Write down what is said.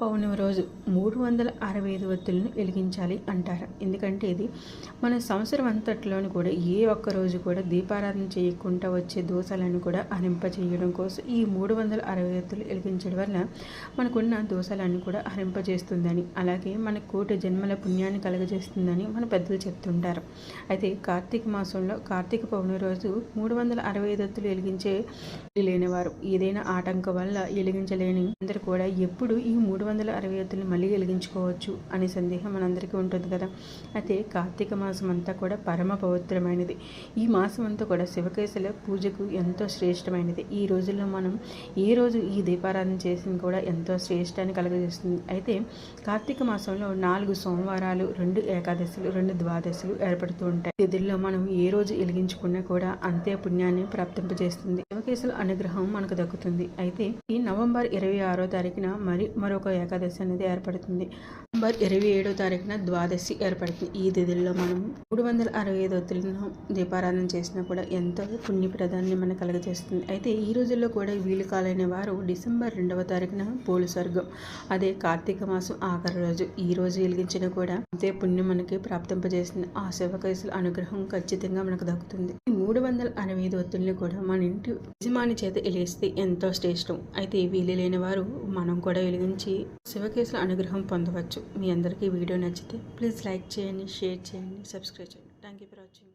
పౌర్ణమి రోజు మూడు వందల అరవై ఐదు ఒత్తులను వెలిగించాలి అంటారు. ఎందుకంటే ఇది మన సంవత్సరం అంతట్లోని కూడా ఏ ఒక్క రోజు కూడా దీపారాధన చేయకుండా వచ్చే దోషాలను కూడా హరింప చేయడం కోసం ఈ మూడు వందల అరవై ఒత్తులు వెలిగించడం వల్ల మనకున్న దోషాలను కూడా అరింపజేస్తుందని అలాగే మన కోటి జన్మల పుణ్యాన్ని కలగజేస్తుందని మన పెద్దలు చెప్తుంటారు. అయితే కార్తీక మాసంలో కార్తీక పౌర్ణమి రోజు మూడు వందల అరవై ఐదు ఒత్తులు వెలిగించే లేనివారు. ఏదైనా ఆటంకం వల్ల వెలిగించలేని అందరూ కూడా ఎప్పుడు ఈ మూడు వందల అరవై ఎద్దులు మళ్ళీ వెలిగించుకోవచ్చు అనే సందేహం మనందరికీ ఉంటుంది కదా. అయితే కార్తీక మాసం అంతా కూడా పరమ పవిత్రమైనది. ఈ మాసం అంతా కూడా శివకేశల పూజకు ఎంతో శ్రేష్టమైనది. ఈ రోజుల్లో మనం ఏ రోజు ఈ దీపారాధన చేసింది కూడా ఎంతో శ్రేష్టాన్ని కలుగజేస్తుంది. అయితే కార్తీక మాసంలో నాలుగు సోమవారాలు రెండు ఏకాదశులు రెండు ద్వాదశులు ఏర్పడుతూ ఉంటాయి. తిథుల్లో మనం ఏ రోజు వెలిగించుకున్నా కూడా అంతే పుణ్యాన్ని ప్రాప్తింపజేస్తుంది. శివకేశుల అనుగ్రహం మనకు దక్కుతుంది. అయితే ఈ నవంబర్ ఇరవై ఆరో తారీఖున మరి మరొక ఏకాదశి అనేది ఏర్పడుతుంది. నవంబర్ ఇరవై ఏడో తారీఖున ద్వాదశి ఏర్పడుతుంది. ఈ తిథుల్లో మనం మూడు వందల అరవై ఐదు ఒత్తులను దీపారాధన చేసినా కూడా ఎంతో పుణ్యప్రదాన్ని మనకు కలగజేస్తుంది. అయితే ఈ రోజుల్లో కూడా వీలు కాలేని వారు డిసెంబర్ రెండవ తారీఖున పోలు స్వర్గం అదే కార్తీక మాసం ఆఖరి రోజు. ఈ రోజు వెలిగించిన కూడా అంతే పుణ్యం మనకి ప్రాప్తింపజేస్తుంది. ఆ శివకేశుల అనుగ్రహం ఖచ్చితంగా మనకు దక్కుతుంది. మూడు వందల అరవై ఐదు ఒత్తుల్ని కూడా మన ఇంటి యజమాని చేత వెలిగిస్తే ఎంతో శ్రేష్టం. అయితే వీలు లేని వారు మనం కూడా వెలిగించి శివకేశుల అనుగ్రహం పొందవచ్చు. మీ అందరికీ వీడియో నచ్చితే ప్లీజ్ లైక్ చేయండి షేర్ చేయండి సబ్స్క్రైబ్ చేయండి. Thank you for watching